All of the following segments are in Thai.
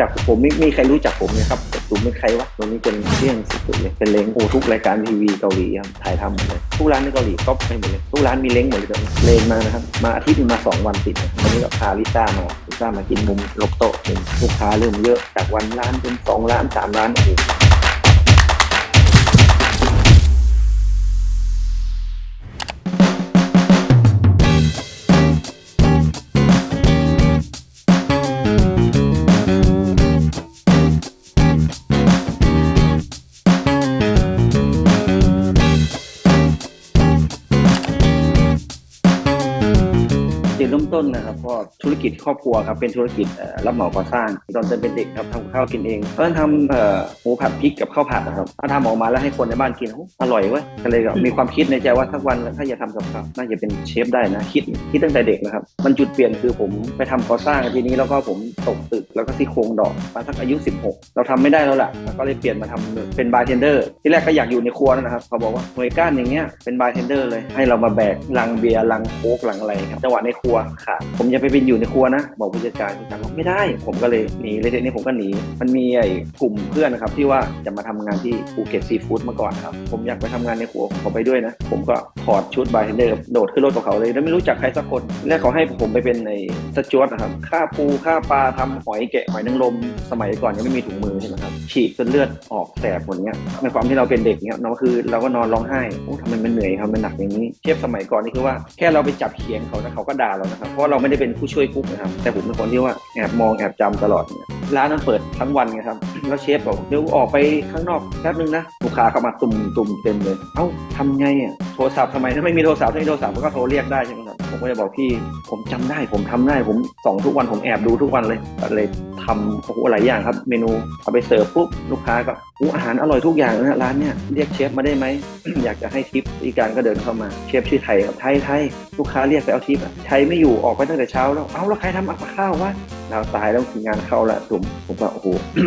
จากผมไม่มีใครรู้จักผมเลยครับแต่ตูมเป็นใครวะตรงนี้เป็นเรื่องสุดๆเลยเป็นเล้งโอ้ทุกรายการทีวีเกาหลีครับถ่ายทำหมดเลยทุกร้านในเกาหลีก็ไม่หมดเลยทุกร้านมีเล้งหมดเลยตอนนี้เลงมานะครับมาอาทิตย์นึงมาสองวันติดวันนี้ก็พาลิซ่ามาลิซ่ามากินมุมลบโต๊ะเป็นลูกค้าเริ่มเยอะจากวันร้านเป็นสองล้านสามล้านโอ้ ต้นนะครับก็ธุรกิจครอบครัวครับเป็นธุรกิจเอ่อรับเหมาก่อสร้างตอนเป็นเด็กครับทำข้าวกินเองตอนนั้นทำเอ่อหมูผัดพริกกับข้าวผัดนะครับถ้าทำออกมาแล้วให้คนในบ้านกินโอ้อร่อยเว้ยก็เลยก็มีความคิดในใจว่าสักวันถ้าอยากทำกับข้าวน่าจะเป็นเชฟได้นะคิดคิดตั้งแต่เด็กนะครับมันจุดเปลี่ยนคือผมไปทำก่อสร้างทีนี้แล้วก็ผมตกตึกแล้วก็ซี่โครงดอกมาสักอายุ 16 เราทำไม่ได้แล้วล่ะแล้วก็เลยเปลี่ยนมาทำเป็นบาร์เทนเดอร์ที่แรกก็อยากอยู่ในครัวนั่นนะครับเขาบอกว่าหน่วยก้านอย่างเงี้ยเป็นบาร์เทนเดอร์เลยให้เรามาแบกลังเบียร์ลังโค้กลังอะไรครับจังหวะในครัวขาด ผมจะไปเป็นอยู่ในครัวนะบอกผู้จัดการผู้จัดการบอกไม่ได้ ผมก็เลยหนีเลยทีนี้ผมก็หนี มันมีไอ้กลุ่มเพื่อนนะครับที่ว่าจะมาทำงานที่ภูเก็ตซีฟู้ดมาก่อนครับ ผมอยากไปทำงานในครัวผมขอไปด้วยนะ ผมก็ถอดชุดบาร์เทนเดอร์โดดขึ้นรถกับเขาเลย แล้วไม่รู้จักใครสักคนแรกเขาให้ผมไปเป็นไอ้สจวตนะครับฆ่าปูฆ่าปลาทำหอยแกะหอยนางรมสมัยก่อนยังไม่มีถุงมือใช่ไหมครับฉีดจนเลือดออกแสบหมดเนี้ยในความที่เราเป็นเด็กเนี้ยเนาะคือเราก็นอนร้องไห้โอ้ทำไมมันเหนื่อยทำไมมันหนักอย่างนี้เทียบสมัยก่อนนี่คือว่าแค่เราไปจับเขียงเขาแล้วเขาก็ด่าเรานะครับราะว่าเราไม่ได้เป็นผู้ช่วยกุ๊กนะครับแต่ผมเป็นคนที่ว่าแอบมองแอบจำตลอดเนี่ยร้านนั้นเปิดทั้งวันไงครับแล้วเชฟบอกเดี๋ยวออกไปข้างนอกแป๊บนึงนะลูกค้าเข้ามาตุ่มตุ่มเต็มเลยเอ้าทำไงอะโทรศัพท์ทำไมถ้าไม่มีโทรศัพท์ถ้ามีโทรศัพท์มันก็โทรเรียกได้ใช่ไหม ผมก็จะบอกพี่ ผมจำได้ ผมทำได้ ผมส่องทุกวัน ผมแอบดูทุกวันเลยเลยทำโอ้โหหลายอย่างครับ เมนูเอาไปเสิร์ฟปุ๊บลูกค้าก็อู้อาหารอร่อยทุกอย่างนะร้านเนี่ยเรียกเชฟมาได้ไหม อยากจะให้ทิปอีการก็เดินเข้ามาเชฟชื่อไทยครับไทยไทยลูกค้าเรียกไปเอาทิปอะไทยไม่อยู่ออกไปตั้งแต่เช้าแล้วเอาแล้วใครทำอักข้าววะเราตายแล้วงานเข้าละผมผมก็โอ้โห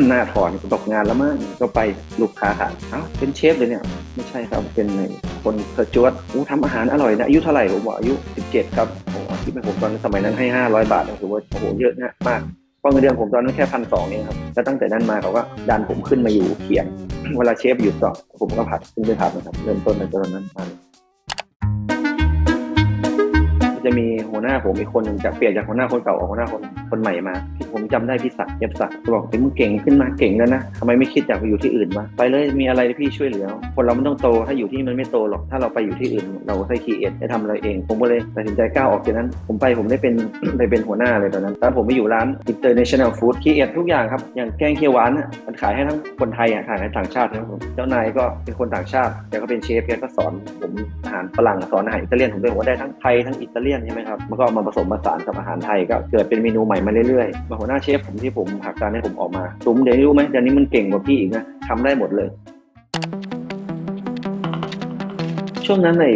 หน้าถอนตกงานแล้วมั้งก็ไปลูกค้าค่ะเอ้าเป็นเชฟเลยเนี่ยไม่ใช่ครับเป็นไอ้คนสจวตอู้ทำอาหารอร่อยนะอายุเท่าไหร่ผมบอกอายุ 17ครับโอ้โหคิดเป็นผมตอนนั้นสมัยนั้นให้ 500 บาทถือว่าโอ้โหเยอะนะมากเพราะเงินเดือนผมตอนนั้นแค่พันสองเองครับแล้วตั้งแต่นั้นมาเขาก็ดันผมขึ้นมาอยู่เขียงเวลาเชฟหยุดก็ผมก็ผัดขึ้นไปผัดนะครับเริ่มต้นในตอนนั้นมาจะมี หัวหน้าผมอีกคนหนึ่งจะเปลี่ยนจากหัวหน้าคนเก่าออกหัวหน้าคนคนใหม่มาที่ผมจำได้พี่ศักดิ์เย็บศักดิ์บอกเฮ้ยมึงเก่งขึ้นมาเก่งแล้วนะทำไมไม่คิดอยากไปอยู่ที่อื่นวะไปเลยมีอะไรพี่ช่วยเหลือ คนเราไม่ต้องโตถ้าอยู่ที่มันไม่โตหรอกถ้าเราไปอยู่ที่อื่น เราใช้คีเอทได้ทำอะไรเอง ผมก็เลยตัดสินใจก้าวออกจากนั้น ผมไปผมได้เป็นไปเป็นหัวหน้าเลยตอนนั้นตอนผมไปอยู่ร้าน international food คีเอททุกอย่างครับอย่างแกงเขียวหวานมันขายให้ทั้งคนไทยอะขายให้ต่างชาตินะครับผมเจ้านายก็เป็นคนต่างชาติแกก็เป็นเชฟแกก็สอนผมอาหารฝรั่งสอนอาหารอิตาเลียนผมเลยผมได้ทั้งไทยทั้งอิตาเลียนใช่ไหมครับมันก็เอามาผสมผสานกับอาหารไทยก็เกิดเป็นเมนูใหม่มาเรื่อยๆมาหัวหน้าเชฟผมที่ผมผลักดันให้ผมออกมาตุ้มเดี๋ยวนี้รู้ไหมเดี๋ยวนี้มันเก่งกว่าพี่อีกนะทำได้หมดเลยช่วงนั้นใน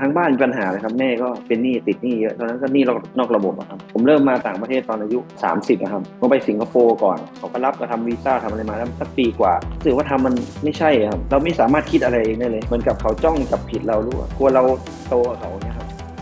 ทางบ้านมีปัญหาเลยครับแม่ก็เป็นหนี้ติดหนี้เยอะตอนนั้นก็หนี้นอกระบบอะครับผมเริ่มมาต่างประเทศตอนอายุ 30นะครับผมไปสิงคโปร์ก่อนเขาก็รับมาทำวีซ่าทำอะไรมาแล้วสักปีกว่ารู้สึกว่าทำมันไม่ใช่ครับเราไม่สามารถคิดอะไรเองได้เลยเหมือนกับเขาจ้องจับผิดเรารู้ว่ากลัวเราโตกับเขาเนี่ย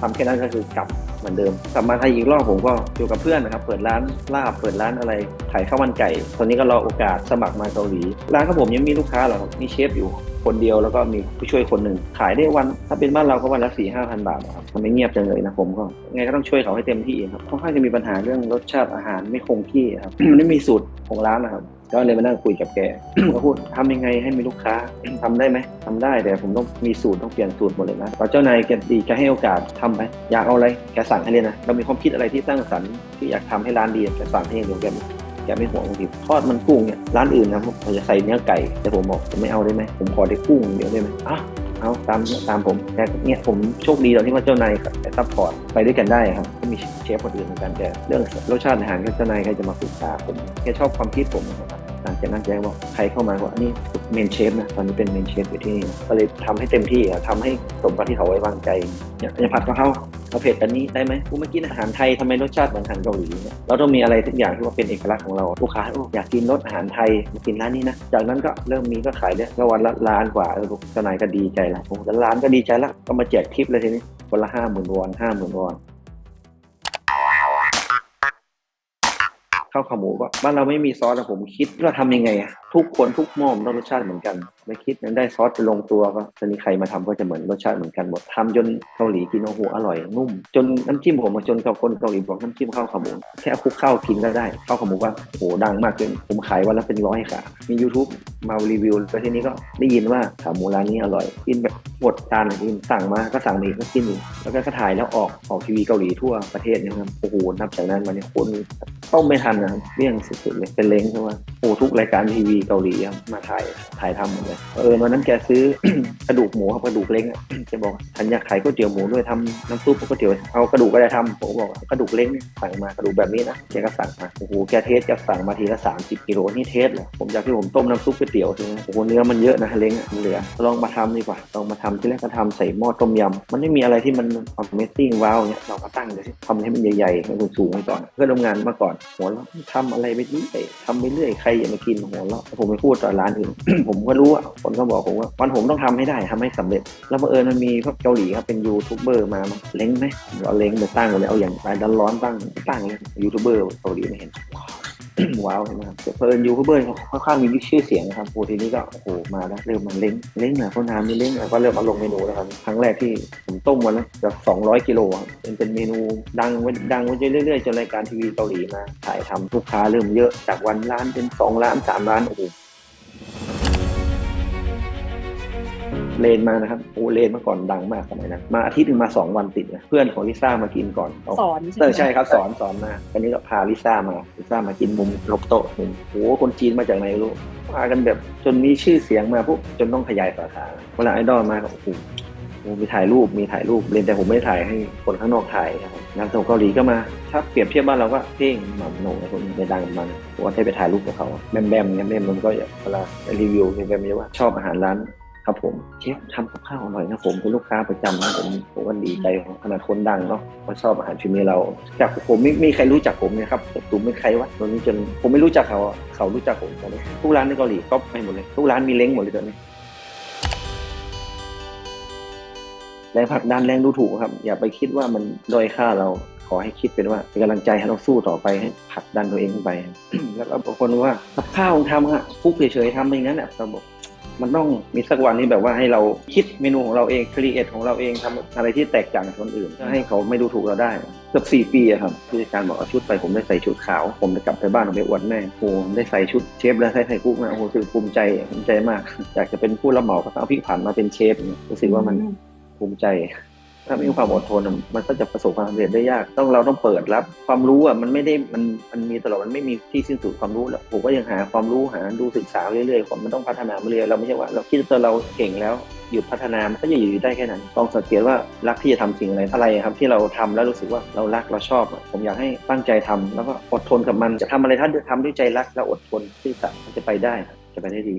ทำแค่นั้นก็คือกลับเหมือนเดิม กลับมาไทยอีกรอบผมก็อยู่กับเพื่อนนะครับ เปิดร้านลาบเปิดร้านอะไรขายข้าวมันไก่ ตอนนี้ก็รอโอกาสสมัครมาเกาหลี ร้านของผมยังมีลูกค้าเหรอมีเชฟอยู่คนเดียวแล้วก็มีผู้ช่วยคนหนึ่งขายได้วัน ถ้าเป็นบ้านเราก็วันละสี่ห้าพันบาทครับทำไมเงียบจังเลยนะผมก็ไงก็ต้องช่วยเขาให้เต็มที่ครับค่อนข้างจะมีปัญหาเรื่องรสชาติอาหารไม่คงที่ครับมันไม่มีสูตรของร้านนะครับก็เลยมานั่งคุยกับแกก็พูดทำยังไงให้มีลูกค้าทำได้ไหมทำได้แต่ผมต้องมีสูตรต้องเปลี่ยนสูตรหมดเลยนะพอเจ้านายแกดีแกให้โอกาสทำไปอยากเอาอะไรแกสั่งให้เลยนะ เรามีความคิดอะไรที่สร้างสรรค์ที่อยากทำให้ร้านดีแกสั่งให้เดียวแกแกไม่ห่วงบางทีทอดมันกุ้งเนี่ยร้านอื่นนะผมจะใส่เนื้อไก่แต่ผมบอกผมไม่เอาได้ไหมผมขอได้กุ้งเดียวได้ไหมอะเอาตามตามผมแต่เนี่ยผมโชคดีตอนที่ว่าเจ้านายกับซัพพอร์ตไปด้วยกันได้ครับก็มีเชฟคนอื่นเหมือนกันแต่เรื่องรสชาติอาหารก็เจ้านายใครจะมาปรึกษาผมแค่ชอบความคิดผมนะครับหลังจากนั้นแกบอกใครเข้ามาว่าอันนี้เมนเชฟนะตอนนี้เป็นเมนเชฟอยู่ที่นี่ก็เลยทำให้เต็มที่อะทำให้สมกับที่เขาไว้วางใจเนี่ยจะผัดกะเพรา เอาเผ็ดอันนี้ได้ไหมกูไม่กินอาหารไทยทำไมรสชาติเหมือนอาหารเกาหลีเนี่ยเราต้องมีอะไรทุกอย่างที่ว่าเป็นเอกลักษณ์ของเราลูกค้าโอ้อยากกินรสอาหารไทยมากินร้านนี้นะจากนั้นก็เริ่มมีก็ขายเนี่ยก็วันละล้านกว่าเออลูกเจ้านายก็ดีใจละโอ้แล้วร้านก็ดีใจละก็มาแจกทิปเลยทีนี้คนละห้าหมื่นวอนห้าหมื่นวอน ข้าวขาหมูก็บ้านเราไม่มีซอสแต่ผมคิดว่าทำยังไงอะทุกคนทุกหม้อมนต้องรสชาติเหมือนกัน ไม่คิดนั้นได้ซอสจะลงตัวก็จะมีใครมาทำก็จะเหมือนรสชาติเหมือนกันหมดทำจนเกาหลีกินโอ้โหอร่อยนุ่ม จนน้ำจิ้มผมมาจนกับคนเกาหลีบอกน้ำจิ้มข้าวขาหมูแค่คุกข้าวกินก็ได้ข้าวขาหมูก็โอ้โหดังมากจนผมขายวันละเป็นร้อยขามี YouTube มารีวิวแล้วทีนี้ก็ได้ยินว่าขาหมูร้านนี้อร่อย กินแบบหมดจานเลยกินสั่งมาก็สั่งมาอีกก็กินอีกแล้วก็ถ่ายแล้วออกออกทีวีเกาหลีทั่วประเทศนะครับโอ้โหนับจากนั้นมาเนี่ยคนต้องไม่ทันนะครับเลี่ยงสุดๆเลยเป็นเล้งใช่ไหมโอ้ทุกรายการทีวีเกาหลีครับมาถ่ายถ่ายทำหมดเลยเออวันนั้นแกซื้อกระดูกหมูครับกระดูกเล้งอะแกบอกฉันอยากขายก๋วยเตี๋ยวหมูด้วยทำน้ำซุปก๋วยเตี๋ยวเอากระดูกก็ได้ทำผมบอกกระดูกเล้งเนี่ยสั่งมากระดูกแบบนี้นะแกก็สั่งมาโอ้โหแกเทสแกสั่งมาทีละ30กิโลนี่เทสเลยผมจากที่ผมต้มน้ำซุปก๋วยเตี๋ยวใช่ไหมโอ้โหเนื้อมันเยอะนะเล้งมันเหลือลองมาทำดีกว่าลองมาทำที่แรกก็ทำใส่หม้อต้มยำมันไม่มีอะไรที่มัน Amazing ว้าวเนี่ยเราก็ตั้งเลยทำให้มันใหญ่ๆให้มันสูงไว้ก่อน เพื่อนร่วมงานมาก่อนหัวเราทำอะไรไปเรื่อยทำไปเรื่อยใครอย่ามากินหัวเราะผมไปพูดต่อร้านอื่น ผมก็รู้อะคนก็บอกผมว่าวันผมต้องทำให้ได้ทำให้สำเร็จ แล้วบังเอิญมันมีพวกเกาหลีครับเป็นยูทูบเบอร์มาเล้งไหมเราเล้งไปตั้งเลยเอาอย่างไรดันร้อนตั้งตั้งเลยยูทูบเบอร์เกาหลีไม่เห็น ว้าวเห็นไหมครับเพลินยูทูบเบอร์เขาค่อนข้างมีชื่อเสียงนะครับโอ้ทีนี้ก็โอ้โหมาแล้วเริ่มมาเล้งเล้งอะเขานามมีเล้งอ่ก็เริ่มมาลงเมนูแล้วครับครั้งแรกที่ผมต้มวันละแบบ200กิโลครับเป็นเป็นเมนูดังดังไปเรื่อยๆจนรายการทีวีเกาหลีมาถ่ายทำลูกค้าเริ่มเยอะจากวันล้านเป็นสองล้านสามล้านโอ้โห เลนมานะครับโอ้เลนเมื่อก่อนดังมากสมัยนั้นมาอาทิตย์หนึ่งมาสองวันติดนะเพื่อนของลิซ่ามากินก่อนเอาสอนเออไหมใช่ครับสอนสอนมาอันนี้ก็พาลิซ่ามาลิซ่ามากินมุมลบโต๊ะหนึ่งโอ้โหคนจีนมาจากไหนไม่รู้มากันแบบจนมีชื่อเสียงมาปุ๊บจนต้องขยายสาขาเวลาไอดอลมาก็โอ้โหโอ้โหมีถ่ายรูปมีถ่ายรูปเรียนแต่ผมไม่ได้ถ่ายให้คนข้างนอกถ่ายนะครับงานส่งเกาหลีก็มาถ้าเปรียบเทียบบ้านเราก็เพ่งหม่ำโหน่งอะไรพวกนี้ไปดังกับมันผมว่าได้ไปถ่ายรูปกับเขาแบมแบมเนี่ยแบมมันก็เวลาไปรีวิวแบมเนี่ยว่าชอบอาหารร้าน ครับผมเชฟทำกับข้าวอร่อยนะผมเป็นลูกค้าประจำนะผมผมก็ดีใจขนาดคนดังเนาะเขาชอบอาหารฝีมือเรา จากผมไม่ไม่มีใครรู้จักผมเนี่ยครับแต่ตูมไม่ใครวะตอนนี้จนผมไม่รู้จักเขาอะเขารู้จักผมตอนนี้ทุกร้านในเกาหลีก็ไปหมดเลยทุกร้านมีเล้งหมดเลยตอนนี้แรงผลักดันแรงดูถูกครับ อย่าไปคิดว่ามันด้อยค่าเราขอให้คิดเป็นว่าเป็นกำลังใจให้เราสู้ต่อไปให้ผลักดันตัวเองขึ้นไป แล้วก็บางคนว่ากับข้าวทำฮะฟุกเฉยๆทำไปอย่างนั้นอะเราบอก มันต้องมีสักวันที่แบบว่าให้เราคิดเมนูของเราเองครีเอทของเราเองทำอะไรที่แตกต่างจากคนอื่นเพื่อให้เขาไม่ดูถูกเราได้เกือบสี่ปีอะครับผู้จัดการบอกเอาชุดไปผมได้ใส่ชุดขาว ผมได้กลับไปบ้านผมไปอวดแม่โอ้ผมได้ใส่ชุดเชฟแล้วใส่ใส่คุกนะโอ้โหรู้สึกภูมิใจภูมิใจมากอยากจะเป็นผู้รับเหมาก็เอาพริกผันมาเป็นเชฟเนี่ยรู้สึกว่ามันภูมิใจ ถ้าไม่มีความอดทนมันก็จะประสบความสำเร็จได้ยาก ต้องเราต้องเปิดรับ ความรู้อะมันไม่ได้มันมันมีตลอดมันไม่มีที่สิ้นสุดความรู้แล้วผมก็ยังหาความรู้หาดูศึกษาเรื่อยๆความมันต้องพัฒนาเรื่อยเราไม่ใช่ว่าเราคิดว่าเราเก่งแล้วหยุดพัฒนามันก็จะอยู่ได้แค่นั้นต้องสังเกตว่ารักที่จะทำสิ่งอะไรอะไรครับที่เราทำแล้วรู้สึกว่าเรารักเราชอบ ผมอยากให้ตั้งใจทำแล้วก็อดทนกับมันจะทำอะไรถ้านทำด้วยใจรักแล้วอดทนที่จะจะไปได้จะไปได้ดี